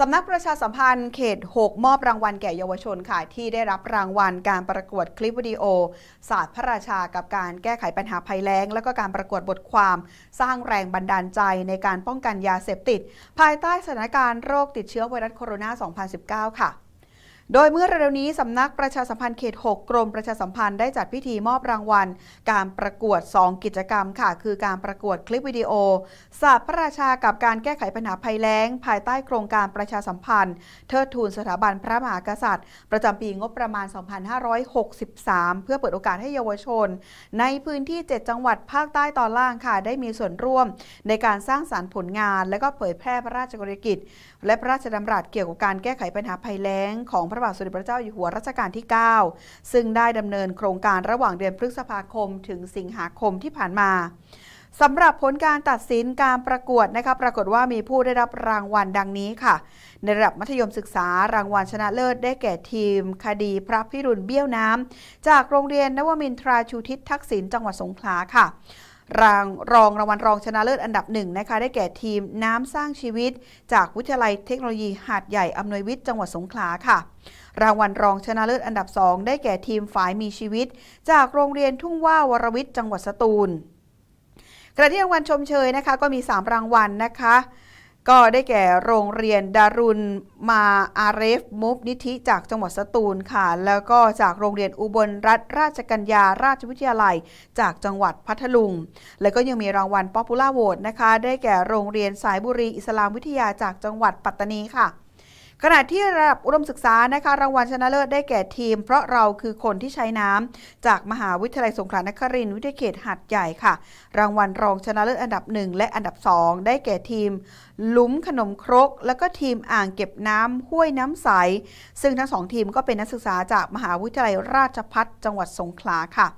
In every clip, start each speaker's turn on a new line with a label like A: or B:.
A: สำนักประชาสัมพันธ์เขต 6 มอบรางวัลแก่เยาวชนค่ะ ที่ได้รับรางวัลการประกวดคลิปวิดีโอ ศาสตร์พระราชากับการแก้ไขปัญหาภัยแล้ง และก็การประกวดบทความ สร้างแรงบันดาลใจในการป้องกันยาเสพติด ภายใต้สถานการณ์โรคติดเชื้อไวรัสโคโรนา 2019 ค่ะ โดยเมื่อเร็วๆนี้สำนักประชาสัมพันธ์เขต 6 กรมประชาสัมพันธ์ได้จัดพิธีมอบรางวัล การประกวด 2 กิจกรรมค่ะ คือการประกวดคลิปวิดีโอศาสตร์พระราชากับการแก้ไขปัญหาภัยแล้ง ภายใต้โครงการประชาสัมพันธ์ เทิดทูนสถาบันพระมหากษัตริย์ ประจำปีงบประมาณ 2563 เพื่อเปิดโอกาสให้เยาวชน ในพื้นที่ 7 จังหวัดภาคใต้ตอนล่างค่ะได้มีส่วนร่วม ในการสร้างสารรค์ผลงาน และก็เผยแพร่พระราชกรณียกิจ และพระราชดำรัสเกี่ยวกับการแก้ไขปัญหาภัยแล้งของระบาทสมเด็จพระเจ้าอยู่หัวรัชกาลที่ 9 ซึ่งได้ดำเนินโครงการระหว่างเดือนพฤษภาคม ถึงสิงหาคมที่ผ่านมาสำหรับผลการตัดสินการประกวดนะคะปรากฏว่ามีผู้ได้รับรางวัลดังนี้ค่ะ ในระดับมัธยมศึกษารางวัลชนะเลิศได้แก่ทีม คดีพระพิรุณเบี้ยวน้ำจากโรงเรียนนวมินทราชูทิศทักษิณจังหวัดสงขลาค่ะ รางรองรางวัลรองชนะเลิศอันดับหนึ่งนะคะ ได้แก่ทีมน้ำสร้างชีวิต จากวิทยาลัยเทคโนโลยีหาดใหญ่อำนวยวิทย์จังหวัดสงขลาค่ะ รางวัลรองชนะเลิศอันดับ2ได้แก่ทีมฝ่ายมีชีวิต จากโรงเรียนทุ่งว่าวรวิทย์จังหวัดสตูลกระที่รางวัลชมเชยนะคะก็มี 3 รางวัลนะคะ ก็ได้แก่โรงเรียนดารุณมาอาเรฟมุฟนิธิจากจังหวัดสตูลค่ะ แล้วก็จากโรงเรียนอุบลรัฐราชกัญญาราชวิทยาลัย จากจังหวัดพัทลุง แล้วก็ยังมีรางวัลป๊อปปูล่าโหวตนะคะ ได้แก่โรงเรียนสายบุรีอิสลามวิทยาจากจังหวัดปัตตานีค่ะ ขณะที่ระดับอุดมศึกษานะคะ รางวัลชนะเลิศได้แก่ทีม เพราะเราคือคนที่ใช้น้ำจากมหาวิทยาลัยสงขลานครินทร์วิทยาเขตหัดใหญ่ค่ะ รางวัลรองชนะเลิศอันดับ 1 และอันดับ 2 ได้แก่ทีมหลุมขนมครก และก็ทีมอ่างเก็บน้ำห้วยน้ำใส ซึ่งทั้งสองทีมก็เป็นนักศึกษาจากมหาวิทยาลัยราชภัฏจังหวัดสงขลาค่ะ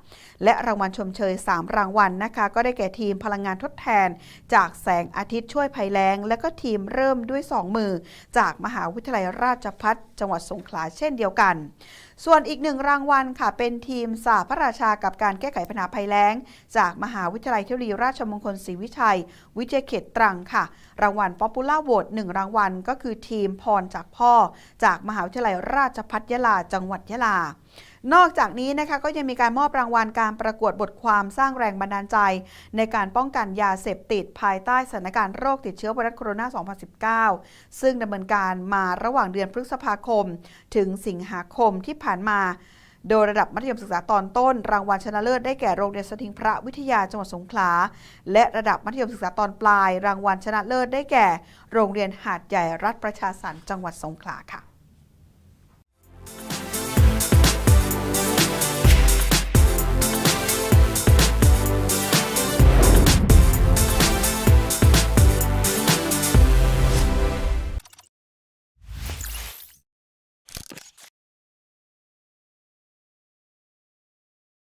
A: และรางวัลชมเชย 3 รางวัลนะคะ ก็ได้แก่ทีมพลังงานทดแทน จากแสงอาทิตย์ช่วยภัยแล้ง และก็ทีมเริ่มด้วย 2 มือ จากมหาวิทยาลัยราชพัฒจังหวัดสงขลาเช่นเดียวกัน ส่วนอีกหนึ่งรางวัลค่ะ เป็นทีมสาพระราชากับการแก้ไขปัญหาภัยแล้ง จากมหาวิทยาลัยเทคโนโลยีราชมงคลศรีวิชัย วิทยาเขตตรังค่ะ รางวัลป๊อปปูล่าโหวตหนึ่งรางวัลก็คือทีมพรจากพ่อ จากมหาวิทยาลัยราชพัฒยะลาจังหวัดยะลา นอกจากนี้นะคะก็ยังมีการมอบรางวัลการประกวดบทความสร้างแรงบันดาลใจ ในการป้องกันยาเสพติดภายใต้สถานการณ์โรคติดเชื้อไวรัสโคโรนา 2019 ซึ่งดำเนินการมาระหว่างเดือนพฤษภาคม ถึงสิงหาคมที่ผ่านมาโดยระดับมัธยมศึกษาตอนต้น รางวัลชนะเลิศได้แก่โรงเรียนสถิงพระวิทยาจังหวัดสงขลา และระดับมัธยมศึกษาตอนปลาย รางวัลชนะเลิศได้แก่ โรงเรียนหาดใหญ่รัฐประชาสรรค์จังหวัดสงขลาค่ะ